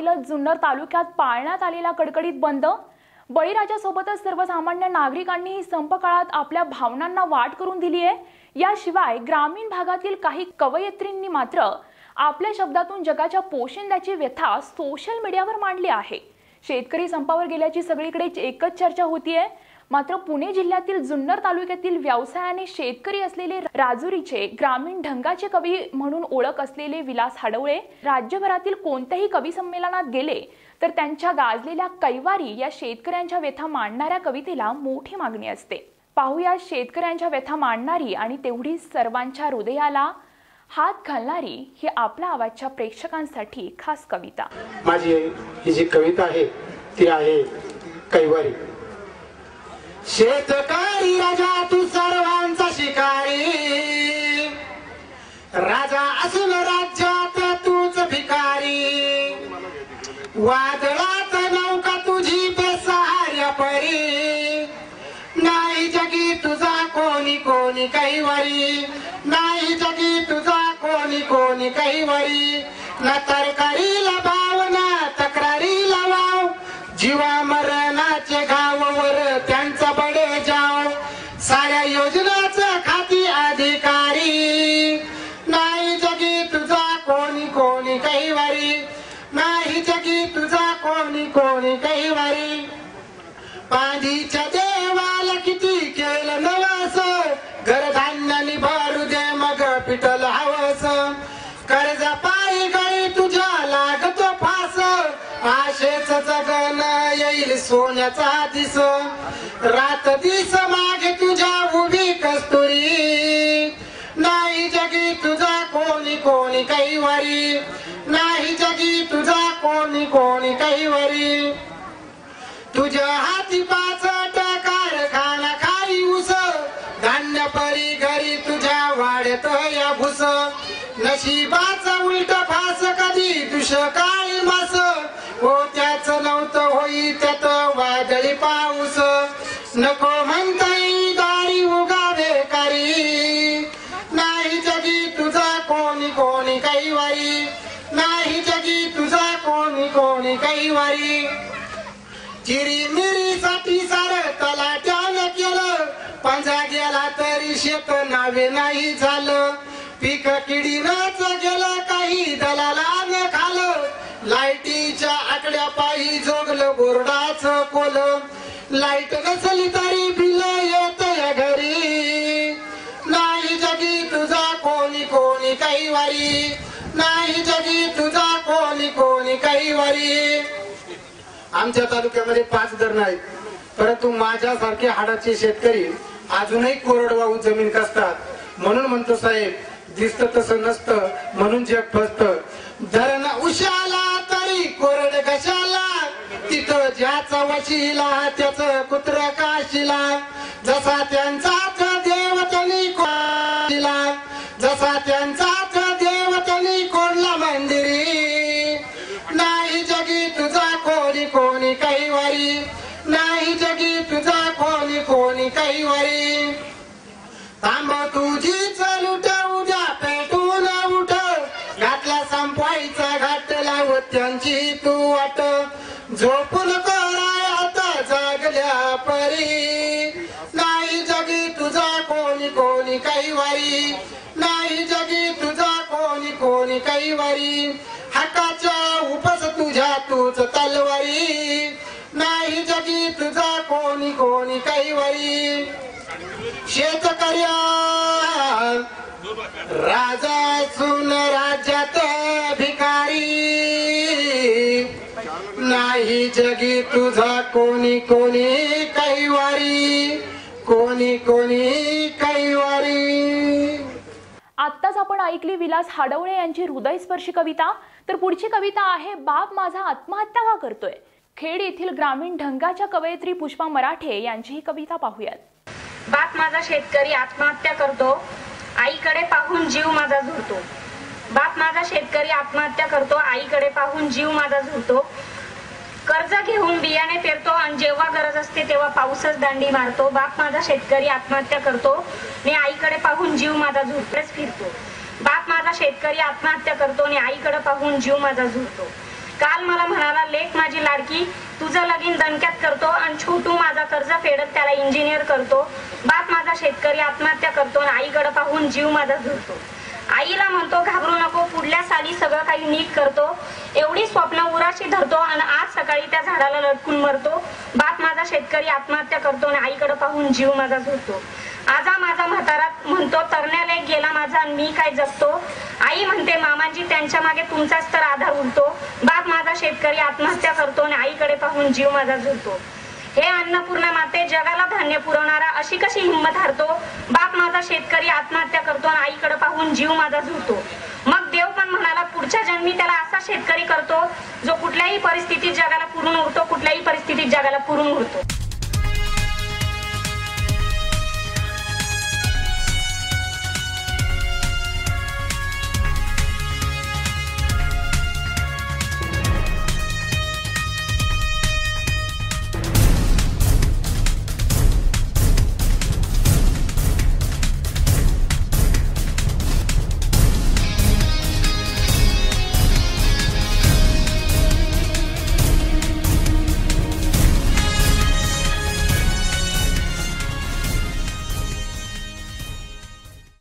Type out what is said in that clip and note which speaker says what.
Speaker 1: पाहिलं जुन्नर तालुक्यात पाळण्यात आलेला कडकडीत बंद. बळीराजासोबतच सर्वसामान्य नागरिकांनीही संप काळात आपल्या भावनांना वाट करून दिली आहे याशिवाय ग्रामीण भागातील काही कवयित्रींनी मात्र आपल्या शब्दातून जगाच्या पोशिंद्याची व्यथा सोशल मीडियावर मांडली आहे. शेतकरी संपावर गेल्याची सगळीकडे एकच चर्चा होतीये. मात्र पुणे जिल्ह्यातील जुन्नर तालुक्यातील व्यवसायाने शेतकरी असलेले राजुरीचे ग्रामीण ढंगाचे कवी म्हणून ओळख असलेले विलास हाडवळे राज्यभरातील कोणत्याही कवी संमेलनात गेले तर त्यांच्या गाजलेल्या कैवारी या शेतकऱ्यांच्या व्यथा मांडणाऱ्या कवितेला मोठी मागणी असते. पाहूया शेतकऱ्यांच्या व्यथा मांडणारी आणि तेवढी सर्वांच्या हृदयाला हात घालणारी ही आपल्या आवाजच्या प्रेक्षकांसाठी खास कविता.
Speaker 2: माझी ही जी कविता आहे ती आहे कैवारी. शेतकरी राजा तू सर्वांचा शिकारी. राजा असून राज्यात तूच भिकारी. वादळात नौका तुझी बेसहार्य परी? नाही जगी तुझा कोणी कोणी कैवारी नाही जगी तुझा कोणी कोणी कैवारी न तरकारीला भाव ना तक्रारीला वाव. जीवा मरणाचे साऱ्या योजनाच खाती अधिकारी. नाही जगी तुझा कोणी कोणी कैवारी नाही जगी तुझा कोणी कोणी कैवारी पांडीच्या देवाला किती केलं नवस. घर घरधान्यानी भरू दे मग पिटल हवस. कर्ज पायी गळी तुझ्या लागतो फास. आशेच जगन येईल सोन्याचा दिस. रात दिस मागे कोणी कोणी कैवारी. तुझ्या हाती पाचट कारखाना खाई उस धान्य परी घरी तुझ्या वाढत या भुस. नशिबाचा उलट फास कधी दुष्काळी मास. हो त्याच नव्हतं होई त्यात वादळी पाऊस. नको म्हणता दारी उगावे करी. नाही जगी तुझा कोणी कोणी कैवारी. आणि कोणी कैवारी चिरी मिरीसाठी सार तलाट्यानं केलं. पंजा गेला तरी शेत नावे नाही झालं. पीक किडीनाच गेलं काही दलालानं खालं. लाईटीच्या आकड्या पायी जोगलं बोर्डाच कोल. लाइट नसली तरी बिल येत या घरी. नाही जगी तुझा कोणी कोणी काही वारी. नाही जगी तुझा आमच्या तालुक्यामध्ये पाच धरणं आहेत. परंतु माझ्यासारखे हाडाचे शेतकरी अजूनही कोरडवाहू जमीन कसतात? म्हणून म्हणतो साहेब दिसत तसं नसतं म्हणून जग फसत. धरण उशाला तरी कोरड कशाला? तिथं ज्याचा वशिला त्याच कुत्र काशीला. जसा त्यांचा देव जसा त्यांचा तुझा कोणी कोणी कैवरी. वारी थांब तुझीच लुट उद्या पेटून उठ. घातला संपवायचा घाट लावत त्यांची तू वाट. झोपून कराय आता जागल्या परी. नाही जगी तुझा कोणी कोणी काही नाही जगी तुझा कोणी कोणी काही वारी हकाच्या उपस तुझ्या तूच तलवारी. नाही तुझा कोणी कोणी कैवारी. शेतकऱ्या राजा सुन राज्यात भिकारी. नाही जगी तुझा कोणी कोणी कैवारी. कोणी कोणी कैवारी.
Speaker 1: आत्ताच आपण ऐकली विलास हाडवळे यांची हृदयस्पर्शी कविता. तर पुढची कविता आहे बाप माझा आत्महत्या का करतोय? खेड येथील ग्रामीण ढंगाच्या कवयित्री पुष्पा मराठे यांची ही कविता पाहूयात.
Speaker 3: बाप माझा शेतकरी आत्महत्या करतो. आईकडे पाहून जीव माझा झुरतो. बाप माझा शेतकरी आत्महत्या करतो. आईकडे पाहून जीव माझा झुरतो. कर्ज घेऊन बियाणे पेरतो आणि जेव्हा गरज असते तेव्हा पाऊसच दांडी मारतो. बाप माझा शेतकरी आत्महत्या करतो. आणि आईकडे पाहून जीव माझा झुरपेच फिरतो. बाप माझा शेतकरी आत्महत्या करतो. आणि आईकडे पाहून जीव माझा झुरतो. काल मला म्हणाला लेख माझी लाडकी तुझं लगीन दणक्यात करतो आणि छोटू माझा कर्ज फेडत त्याला इंजिनियर करतो. बाप माझा शेतकरी आत्महत्या करतो आणि आईकडे पाहून जीव माझा झुरतो आईला म्हणतो घाबरू नको पुढल्या साली सगळं काही नीट करतो. एवढी स्वप्न उराशी धरतो आणि आज सकाळी त्या झाडाला लटकून मरतो. बाप माझा शेतकरी आत्महत्या करतो आणि आईकडे पाहून जीव माझा झुरतो आजा माझा म्हातारा म्हणतो तरण्याला गेला माझा मी काय जगतो? आई म्हणते मामाजी त्यांच्या मागे तुमचाच तर आधार उरतो. बाप माझा शेतकरी आत्महत्या करतो आणि आईकडे पाहून जीव माझा झुरतो हे अन्नपूर्णा माते जगाला धान्य पुरवणारा अशी कशी हिंमत हारतो? बाप माझा शेतकरी आत्महत्या करतो आणि आईकडे पाहून जीव माझा झुरतो मग देव पण म्हणाला पुढच्या जन्मी त्याला असा शेतकरी करतो जो कुठल्याही परिस्थितीत जगाला पुरून उरतो कुठल्याही परिस्थितीत